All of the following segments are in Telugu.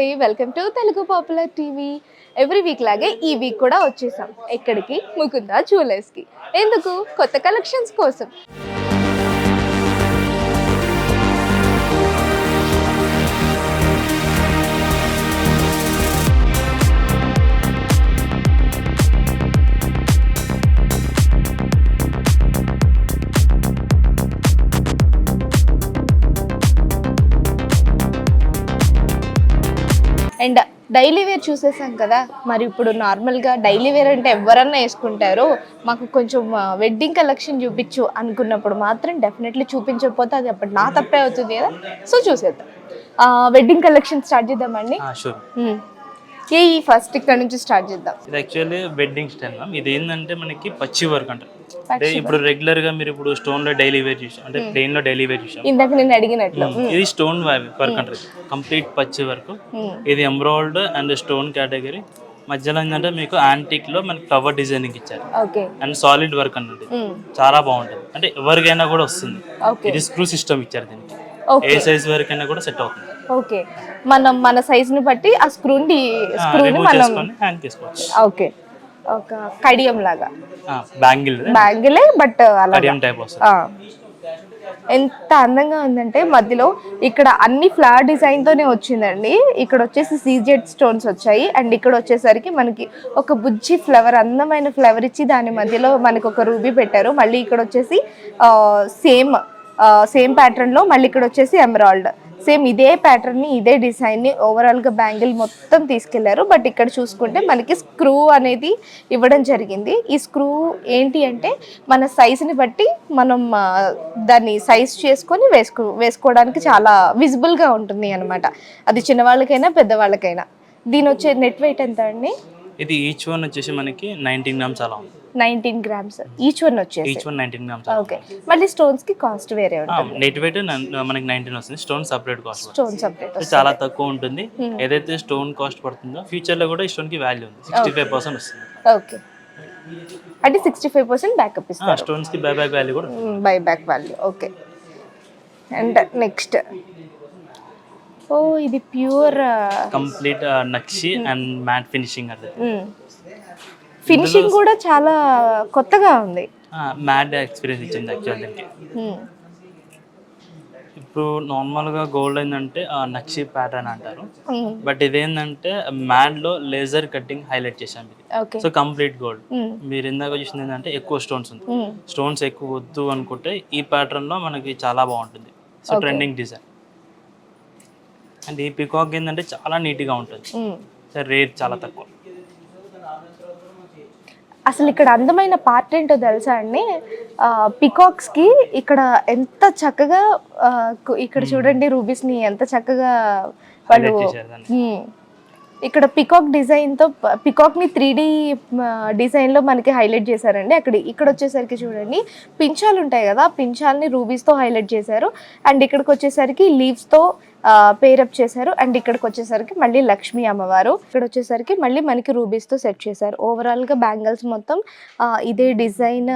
నమస్తే welcome to Telugu popular TV. Every week లాగే ఈ వీక్ కూడా వచ్చేసాం. ఎక్కడికి? ముకుందా జ్యువెలర్స్కి. ఎందుకు? కొత్త కలెక్షన్స్ కోసం. వేర్ చూసేసాం కదా. మరి ఇప్పుడు నార్మల్గా డైలీ వేర్ అంటే ఎవరన్నా వేసుకుంటారో మాకు కొంచెం వెడ్డింగ్ కలెక్షన్ చూపించు అనుకున్నప్పుడు మాత్రం డెఫినెట్లీ చూపించకపోతే అది అప్పుడు నా తప్పే అవుతుంది కదా. సో చూసేద్దాం. వెడ్డింగ్ కలెక్షన్ స్టార్ట్ చేద్దామండి. ఏ ఈ ఫస్ట్ ఇక్కడ నుంచి స్టార్ట్ చేద్దాం. ఇది యాక్చువల్లీ వెడ్డింగ్ స్టైల్ మ్యామ్ ఇది ఏంటంటే మనకి పచ్చి వర్క్ అంటారు. అంటే ఇప్పుడు రెగ్యులర్గా మీరు ఇప్పుడు స్టోన్లో డైలీ వేర్ చూసాం అంటే ప్లెయిన్లో డైలీ వేర్ చూసాం. ఇందాక నేను అడిగినట్లు. ఇది స్టోన్ వర్క్ అంటారు కంప్లీట్ పచ్చి వర్క్. ఇది ఎంబ్రాయిడ్ అండ్ స్టోన్ కేటగిరీ మధ్యలో ఏంటంటే మీకు యాంటిక్లో మనకి కవర్ డిజైనింగ్ ఇచ్చారు. అండ్ సాలిడ్ వర్క్ అన్నది. చాలా బాగుంటుంది. అంటే ఎవరికైనా కూడా వస్తుంది. ఇది స్క్రూ సిస్టమ్ ఇచ్చారు దీనికి. ఓకే ఏ సైజ్ వరకైనా కూడా సెట్ అవుతుంది. ఓకే మనం మన సైజ్ని బట్టి ఆ స్క్రూని స్క్రూని రిమూవ్ మనం హ్యాంగ్ చేసుకోవచ్చు. ఓకే ఒక కడియం లాగా. బ్యాంగిల్ బ్యాంగిలే బట్ అలా టైప్. ఎంత అందంగా ఉందంటే మధ్యలో ఇక్కడ అన్ని ఫ్లవర్ డిజైన్ తోనే వచ్చిందండి. ఇక్కడ వచ్చేసి సీజెడ్ స్టోన్స్ వచ్చాయి. అండ్ ఇక్కడ వచ్చేసరికి మనకి ఒక బుజ్జి ఫ్లవర్ అందమైన ఫ్లవర్ ఇచ్చి దాని మధ్యలో మనకి ఒక రూబీ పెట్టారు. మళ్ళీ ఇక్కడ వచ్చేసి సేమ్ సేమ్ ప్యాటర్న్లో మళ్ళీ ఇక్కడ వచ్చేసి ఎమరాల్డ్ సేమ్ ఇదే ప్యాటర్న్ని ఇదే డిజైన్ని ఓవరాల్గా బ్యాంగిల్ మొత్తం తీసుకెళ్ళారు. బట్ ఇక్కడ చూసుకుంటే మనకి స్క్రూ అనేది ఇవ్వడం జరిగింది. ఈ స్క్రూ ఏంటి అంటే మన సైజుని ని బట్టి మనం దాన్ని సైజ్ చేసుకొని వేసుకో వేసుకోవడానికి చాలా విజిబుల్గా గా ఉంటుంది అనమాట అది చిన్నవాళ్ళకైనా పెద్దవాళ్ళకైనా. దీని వచ్చే నెట్ వెయిట్ ఎంత అండి? ఇది ఈచ్ వన్ వచ్చేసి మనకి నైన్టీన్ గ్రామ్స్ అలా ఉంది. Nineteen grams. ఈచ్ వన్ వచ్చేసి each one nineteen grams okay మళ్ళీ స్టోన్స్కి కాస్ట్ వేరే ఉంటుంది. నెట్ వెయిట్ మనకి నైన్టీన్ వస్తుంది. Stone separate cost stone separate చాలా తక్కువ ఉంటుంది. ఏదైతే స్టోన్ కాస్ట్ పడుతుందో ఫ్యూచర్లో కూడా ఈ స్టోన్కి వాల్యూ ఉంది. సిక్స్టీ ఫైవ్ పర్సెంట్ వస్తుంది. ఓకే అంటే సిక్స్టీ ఫైవ్ పర్సెంట్ బ్యాకప్ ఇస్తారు. స్టోన్స్కి బై బ్యాక్ వాల్యూ కూడా. Buy back value okay and next ఓ ఇది ప్యూర్ కంప్లీట్ నక్షి అండ్ మ్యాట్ ఫినిషింగ్ అది. ఫినిషింగ్ కూడా చాలా కొత్తగా ఉంది. మ్యాట్ ఎక్స్పీరియన్స్ ఇచ్చింది యాక్చువల్ దీనికి Hmm. ఇప్పుడు నార్మల్గా గోల్డ్ ఏంటంటే నక్షి ప్యాటర్న్ అంటారు. Hmm. బట్ ఇదేంటంటే మ్యాట్లో లేజర్ కటింగ్ హైలైట్ చేశాం ఇది. So complete gold Hmm. మీరు ఇందాక చూసింది ఏంటంటే ఎక్కువ స్టోన్స్ ఉంది. Hmm. స్టోన్స్ ఎక్కువ వద్దు అనుకుంటే ఈ ప్యాటర్న్లో మనకి చాలా బాగుంటుంది. సో ట్రెండింగ్ డిజైన్ అండ్ ఈ పికాక్ ఏంటంటే చాలా నీట్గా ఉంటుంది. Hmm. రేట్ చాలా తక్కువ. అసలు ఇక్కడ అందమైన పార్ట్ ఏంటో తెలుసా అండి? పికాక్స్కి ఇక్కడ ఎంత చక్కగా ఇక్కడ చూడండి రూబీస్ని ఎంత చక్కగా వాళ్ళు. ఇక్కడ పికాక్ డిజైన్తో పికాక్ని త్రీ డి డిజైన్లో మనకి హైలైట్ చేశారండి. అక్కడ ఇక్కడ వచ్చేసరికి చూడండి పించాలు ఉంటాయి కదా ఆ పించాల్ని రూబీస్తో హైలైట్ చేశారు. అండ్ ఇక్కడికి వచ్చేసరికి లీవ్స్తో పేరప్ చేశారు. అండ్ ఇక్కడికి వచ్చేసరికి మళ్ళీ లక్ష్మీ అమ్మవారు. ఇక్కడ వచ్చేసరికి మళ్ళీ మనకి రూబీస్తో సెట్ చేశారు. ఓవరాల్గా బ్యాంగిల్స్ మొత్తం ఇదే డిజైన్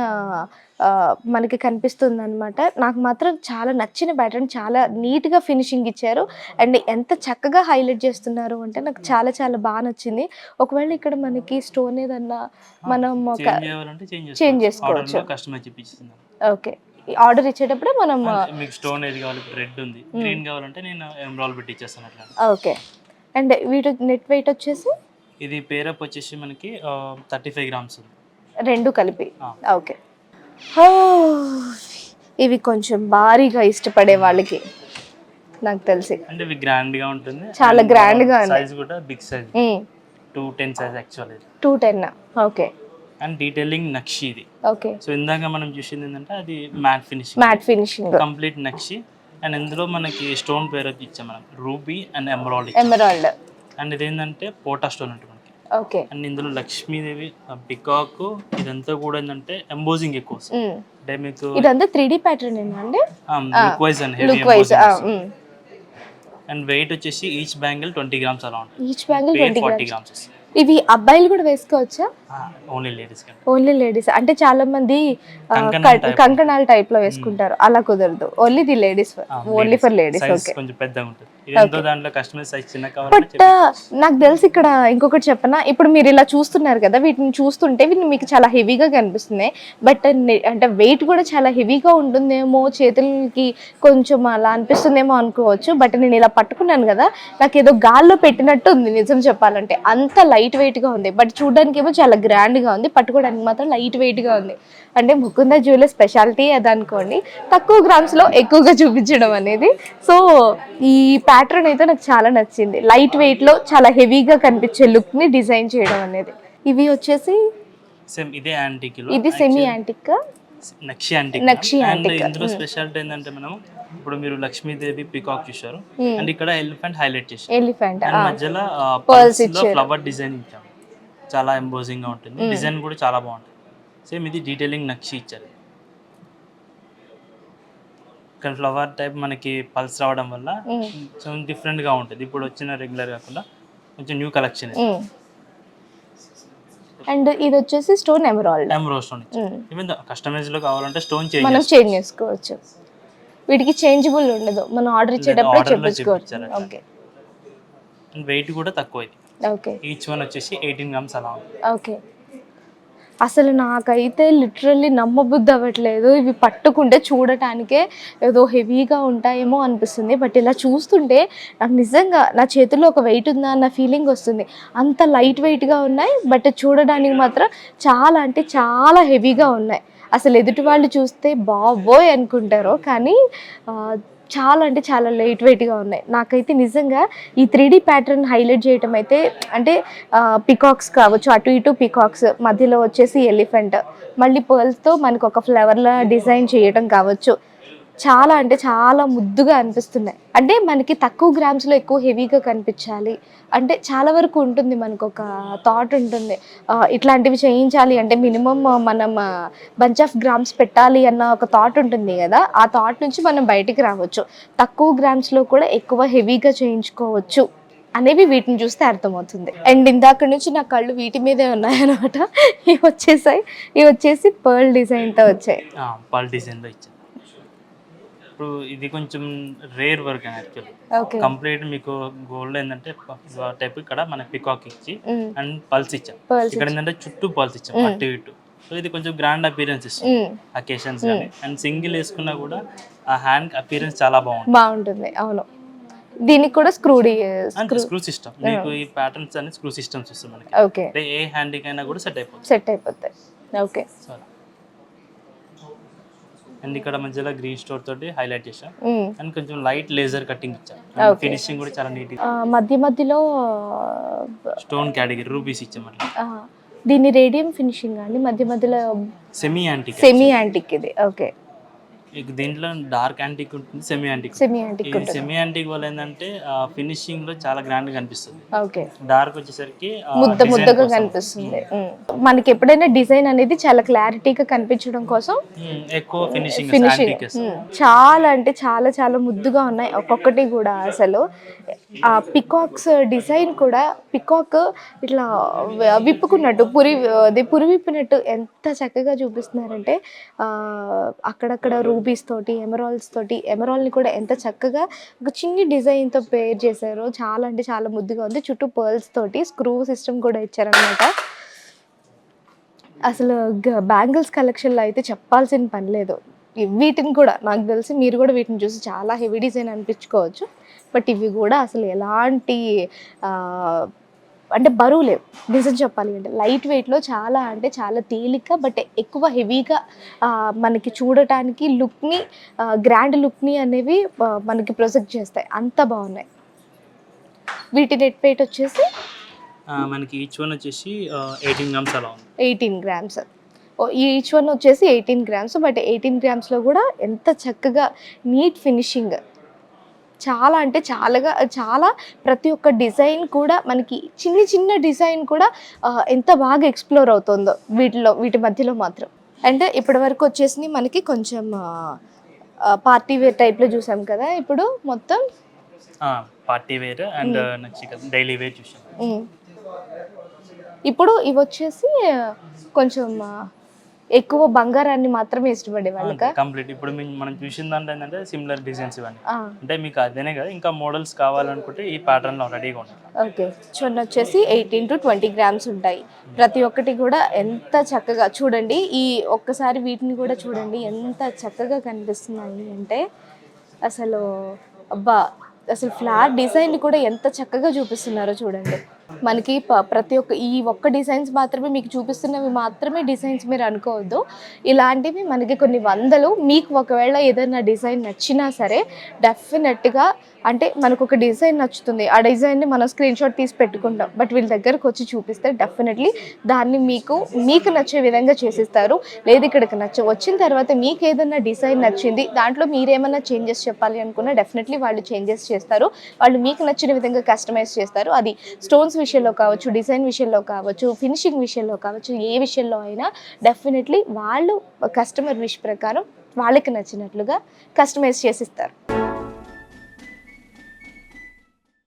మనకి కనిపిస్తుంది అనమాట నాకు మాత్రం చాలా నచ్చిన ప్యాటర్న్ చాలా నీట్గా ఫినిషింగ్ ఇచ్చారు. అండ్ ఎంత చక్కగా హైలైట్ చేస్తున్నారు అంటే నాకు చాలా చాలా బాగా నచ్చింది. ఒకవేళ ఇక్కడ మనకి స్టోన్ ఏదన్నా మనం ఒక చేంజ్ చేసుకోవచ్చు. ఓకే ఆర్డర్ ఇచ్చేటప్పుడే మనం మీకు స్టోన్ ఏది కావాలి? రెడ్ ఉంది. గ్రీన్ కావాలంటే నేను ఎమరాల్ పెట్టి ఇచ్చేస్తాను అట్లా. ఓకే. అండ్ వీటి నెట్ వెయిట్ వచ్చేసి? ఇది పేరప్ వచ్చేసి మనకి థర్టీ ఫైవ్ గ్రామ్స్ ఉంది. రెండు కలిపి. ఓకే. ఇవి కొంచెం భారీగా ఇష్టపడే వాళ్ళకి నాకు తెలిసి. అంటే ఇవి గ్రాండ్గా ఉంటుంది. చాలా grand గా ఉంది. సైజ్ కూడా big size two ten size actual ఇది. Two ten okay. And detailing నక్షి ఇది. ఓకే. సో ఇందాక మనం చూసింది ఏంటంటే అది matte finishing matte finishing complete nakshi. And ఇందులో మనకి స్టోన్ పేరప్ ఇచ్చాం మనం. Ruby and emerald emerald and ఇదేంటంటే పోటా స్టోన్ ఉంటుంది మనకి. ఓకే. అండ్ ఇందులో లక్ష్మీదేవి పికాక్ ఇదంతా కూడా ఏంటంటే ఎంబోజింగ్ ఎక్కువ అంటే మీకు ఇదంతా త్రీ డి ప్యాటర్న్ అండి? Look wise and heavy and weight వచ్చేసి ఈచ్ బ్యాంగిల్ ట్వంటీ గ్రామ్స్ అలా ఉంటుంది. Each bangle twenty forty grams ఇవి అబ్బాయిలు కూడా వేసుకోవచ్చా? ఓన్లీ లేడీస్కి ఓన్లీ లేడీస్ అంటే చాలా మంది కంకణాల టైప్లో వేసుకుంటారు. అలా కుదరదు. Only the ladies only for ladies okay కొంచెం పెద్దగా ఉంటుంది. బట్ నాకు తెలిసి ఇక్కడ ఇంకొకటి చెప్పనా? ఇప్పుడు మీరు ఇలా చూస్తున్నారు కదా వీటిని చూస్తుంటే వీటిని మీకు చాలా హెవీగా కనిపిస్తున్నాయి. బట్ అంటే వెయిట్ కూడా చాలా హెవీగా ఉంటుందేమో చేతులకి కొంచెం అలా అనిపిస్తుందేమో అనుకోవచ్చు. బట్ నేను ఇలా పట్టుకున్నాను కదా నాకు ఏదో గాల్లో పెట్టినట్టు ఉంది నిజం చెప్పాలంటే. అంత లైట్ వెయిట్గా ఉంది. బట్ చూడడానికి ఏమో చాలా గ్రాండ్గా ఉంది. పట్టుకోవడానికి మాత్రం లైట్ వెయిట్గా ఉంది. అంటే ముకుంద జ్యువెలర్ స్పెషాలిటీ అది అనుకోండి. తక్కువ గ్రామ్స్లో ఎక్కువగా చూపించడం అనేది. సో ఈ ప్యాటర్న్ అయితే నాకు చాలా నచ్చింది. లైట్ వెయిట్లో చాలా హెవీగా కనిపించే లుక్ని డిజైన్ చేయడం అనేది. ఇవి వచ్చేసి సేమ్ ఇదే యాంటిక్ ఇది సెమీ యాంటిక్ నక్షి యాంటిక్ నక్షి antique. ఇందులో స్పెషాలిటీ ఏంటంటే మనం ఇప్పుడు మీరు లక్ష్మీదేవి పికాక్ చూశారు. అండ్ ఇక్కడ ఎలిఫెంట్ హైలైట్ చేశారు. ఎలిఫెంట్ మధ్యలో పర్ల్స్. ఫ్లవర్ డిజైన్ ఇచ్చాము చాలా ఎంబోజింగ్గా ఉంటుంది. డిజైన్ కూడా చాలా బాగుంటుంది. సేమ్ ఇది డీటెయిలింగ్ నక్షి ఇచ్చారు. ఇక్కడ ఫ్లవర్ టైప్ మనకి పల్స్ రావడం వల్ల కొంచెం డిఫరెంట్గా ఉంటుంది. ఇప్పుడు వచ్చిన రెగ్యులర్ కాకుండా కొంచెం న్యూ కలెక్షన్ అండ్ ఇది వచ్చేసి స్టోన్ ఎమరాల్డ్ ఎమరో స్టోన్ ఈవెన్ కస్టమైజ్లో కావాలంటే స్టోన్ మనం చేంజ్ చేంజ్ చేసుకోవచ్చు. వీటికి చేంజబుల్ ఉండదు. మనం ఆర్డర్ ఇచ్చేటప్పుడే చెప్పించుకోవచ్చు. ఓకే వెయిట్ కూడా తక్కువ ఇది ఓకే ఈచ్ వన్ వచ్చేసి ఎయిటీన్ గ్రామ్స్ అలా ఉంది. ఓకే అసలు నాకైతే లిటరల్లీ నమ్మబుద్ధి అవ్వట్లేదు. ఇవి పట్టుకుంటే చూడటానికే ఏదో హెవీగా ఉంటాయేమో అనిపిస్తుంది. బట్ ఇలా చూస్తుంటే నాకు నిజంగా నా చేతిలో ఒక వెయిట్ ఉందా అన్న ఫీలింగ్ వస్తుంది. అంత లైట్ వెయిట్గా ఉన్నాయి బట్ చూడడానికి మాత్రం చాలా అంటే చాలా హెవీగా ఉన్నాయి. అసలు ఎదుటి వాళ్ళు చూస్తే బాబోయ్ అనుకుంటారు కానీ చాలా అంటే చాలా లైట్ వెయిట్గా ఉన్నాయి. నాకైతే నిజంగా ఈ త్రీ డీ ప్యాటర్న్ హైలైట్ చేయటం అయితే అంటే పికాక్స్ కావచ్చు అటు ఇటు పికాక్స్ మధ్యలో వచ్చేసి ఎలిఫెంట్. మళ్ళీ పర్ల్స్తో మనకు ఒక ఫ్లవర్లా డిజైన్ చేయడం కావచ్చు. చాలా అంటే చాలా ముద్దుగా అనిపిస్తున్నాయి. అంటే మనకి తక్కువ గ్రామ్స్లో ఎక్కువ హెవీగా కనిపించాలి. అంటే చాలా వరకు ఉంటుంది మనకు ఒక థాట్ ఉంటుంది ఇట్లాంటివి చేయించాలి అంటే మినిమం మనం బంచ్ ఆఫ్ గ్రామ్స్ పెట్టాలి అన్న ఒక థాట్ ఉంటుంది కదా. ఆ థాట్ నుంచి మనం బయటికి రావచ్చు. తక్కువ గ్రామ్స్లో కూడా ఎక్కువ హెవీగా చేయించుకోవచ్చు అనేవి వీటిని చూస్తే అర్థమవుతుంది. అండ్ ఇందాక నుంచి నా కళ్ళు వీటి మీదే ఉన్నాయన్నమాట. ఇవి వచ్చేసాయి. ఇవి వచ్చేసి పర్ల్ డిజైన్తో వచ్చాయి. పర్ల్ డిజైన్ ఇచ్చాయి ఇప్పుడు ఇది కొంచెం రేర్ వర్క్ అని ఓకే కంప్లీట్ మీకు గోల్డ్ ఏంటంటే టైప్ ఇక్కడ మన పికాక్ ఇచ్చి. అండ్ పల్స్ ఇచ్చాం. ఇక్కడ ఏంటంటే చుట్టూ పల్స్ ఇచ్చాం అటు ఇటు. సో ఇది కొంచెం గ్రాండ్ అపీరెన్స్ ఇస్తుంది. అకేషన్స్ కానీ అండ్ సింగిల్ వేసుకున్నా కూడా ఆ హ్యాండ్ అపీరెన్స్ చాలా బాగుంటుంది. బాగుంటుంది. అవును. దీనికి కూడా స్క్రూడీ అండ్ స్క్రూ సిస్టమ్ మీకు ఈ ప్యాటర్న్స్ అన్ని స్క్రూ సిస్టమ్స్ వస్తుంది మనకి. ఓకే ఏ హ్యాండ్కి అయినా కూడా సెట్ అయిపోతుంది. సెట్ అయిపోతాయి. ఓకే సో అలా. అండ్ ఇక్కడ మధ్యలో గ్రీన్ స్టోర్ తోటి హైలైట్ చేసాం మ్మ్. అండ్ కొంచెం లైట్ లేజర్ కటింగ్ ఇచ్చాం. ఫినిషింగ్ కూడా చాలా నీట్ మధ్య మధ్యలో స్టోన్ కేటగిరీ రూబీస్ ఇచ్చాం అట్లా. ఆ, దీన్ని రేడియం ఫినిషింగ్ అండి? మధ్య మధ్యలో సెమీ యాంటిక్ సెమీ యాంటిక్ ఇది. ఓకే దీంట్లో డార్క్ యాంటిక్ ఉంటుంది semi antique semi antique semi antique వల్ల ఏంటంటే ఫినిషింగ్లో చాలా గ్రాండ్గా కనిపిస్తుంది. ఓకే. డార్క్ వచ్చేసరికి ముద్ద ముద్దగా. కనిపిస్తుంది. మ్మ్. మనకి ఎప్పుడైనా డిజైన్ అనేది చాలా క్లారిటీగా కనిపించడం కోసం మ్మ్, ఎక్కువ ఫినిషింగ్ ఫినిషింగ్ యాంటిక్ చాలా అంటే చాలా చాలా ముద్దుగా ఉన్నాయి ఒక్కొక్కటి కూడా అసలు. ఆ పికాక్స్ డిజైన్ కూడా పికాక్ ఇట్లా విప్పుకున్నట్టు పురి అది పురి విప్పినట్టు ఎంత చక్కగా చూపిస్తున్నారంటే అక్కడక్కడ రూబీస్ తోటి ఎమరాల్స్ తోటి ఎమరాల్ని కూడా ఎంత చక్కగా ఒక చిన్ని డిజైన్తో పేర్ చేశారో చాలా అంటే చాలా ముద్దుగా ఉంది. చుట్టూ పర్ల్స్ తోటి స్క్రూ సిస్టమ్ కూడా ఇచ్చారనమాట అసలు బ్యాంగిల్స్ కలెక్షన్లో అయితే చెప్పాల్సిన పని లేదు. వీటిని కూడా నాకు తెలిసి మీరు కూడా వీటిని చూసి చాలా హెవీ డిజైన్ అనిపించుకోవచ్చు. బట్ ఇవి కూడా అసలు ఎలాంటి అంటే బరువు లేవు. నిజం చెప్పాలి అంటే లైట్ వెయిట్లో చాలా అంటే చాలా తేలిక బట్ ఎక్కువ హెవీగా మనకి చూడటానికి లుక్ని గ్రాండ్ లుక్ని అనేవి మనకి ప్రొజెక్ట్ చేస్తాయి. అంత బాగున్నాయి. వీటి నెట్ వెయిట్ వచ్చేసి మనకి ఈచ్ వన్ వచ్చేసి ఎయిటీన్ గ్రామ్స్ అలా ఉంది. ఎయిటీన్ గ్రామ్స్ ఈచ్ వన్ వచ్చేసి ఎయిటీన్ గ్రామ్స్ బట్ ఎయిటీన్ గ్రామ్స్లో కూడా ఎంత చక్కగా నీట్ ఫినిషింగ్ చాలా అంటే చాలాగా చాలా ప్రతి ఒక్క డిజైన్ కూడా మనకి చిన్న చిన్న డిజైన్ కూడా ఎంత బాగా ఎక్స్ప్లోర్ అవుతుందో వీటిలో వీటి మధ్యలో మాత్రం. అంటే ఇప్పటి వరకు వచ్చేసి మనకి కొంచెం పార్టీ వేర్ టైప్లో చూసాం కదా ఇప్పుడు మొత్తం party wear and daily wear చూసాం. ఉమ్. ఇప్పుడు ఇవి వచ్చేసి కొంచెం ఎక్కువ బంగారాన్ని మాత్రమే ఇష్టపడే వాళ్ళక కంప్లీట్ ఇప్పుడు మనం చూసిన దాంట్లో ఏంటంటే సిమిలర్ డిజైన్స్ ఇవన్నీ. అంటే మీకు అదేనే కదా ఇంకా మోడల్స్ కావాలనుకుంటే ఈ pattern లో రెడీగా ఉంటాయి ఓకే. చూడండి వచ్చేసి ఎయిటీన్ టు ట్వంటీ గ్రామ్స్ ఉంటాయి. ప్రతి ఒక్కటి కూడా ఎంత చక్కగా చూడండి ఈ ఒక్కసారి వీటిని కూడా చూడండి ఎంత చక్కగా కనిపిస్తున్నాయి అంటే అసలు అబ్బా అసలు ఫ్లాట్ డిజైన్ కూడా ఎంత చక్కగా చూపిస్తున్నారో చూడండి. మనకి ప- ప్రతి ఒక్క ఈ ఒక్క డిజైన్స్ మాత్రమే మీకు చూపిస్తున్నవి మాత్రమే డిజైన్స్ మీరు అనుకోవద్దు. ఇలాంటివి మనకి కొన్ని వందలు మీకు ఒకవేళ ఏదైనా డిజైన్ నచ్చినా సరే డెఫినెట్గా అంటే మనకు ఒక డిజైన్ నచ్చుతుంది. ఆ డిజైన్ని మనం స్క్రీన్ షాట్ తీసి పెట్టుకుంటాం. బట్ వీళ్ళ దగ్గరకు వచ్చి చూపిస్తే డెఫినెట్లీ దాన్ని మీకు మీకు నచ్చే విధంగా చేసిస్తారు. లేదు ఇక్కడికి నచ్చ వచ్చిన తర్వాత మీకు ఏదైనా డిజైన్ నచ్చింది దాంట్లో మీరేమన్నా చేంజెస్ చెప్పాలి అనుకున్నా డెఫినెట్లీ వాళ్ళు చేంజెస్ చేస్తారు. వాళ్ళు మీకు నచ్చిన విధంగా కస్టమైజ్ చేస్తారు. అది స్టోన్స్ విషయంలో కావచ్చు డిజైన్ విషయంలో కావచ్చు ఫినిషింగ్ విషయంలో కావచ్చు ఏ విషయంలో అయినా డెఫినెట్లీ వాళ్ళు కస్టమర్ విష్ ప్రకారం వాళ్ళకి నచ్చినట్లుగా కస్టమైజ్ చేసిస్తారు.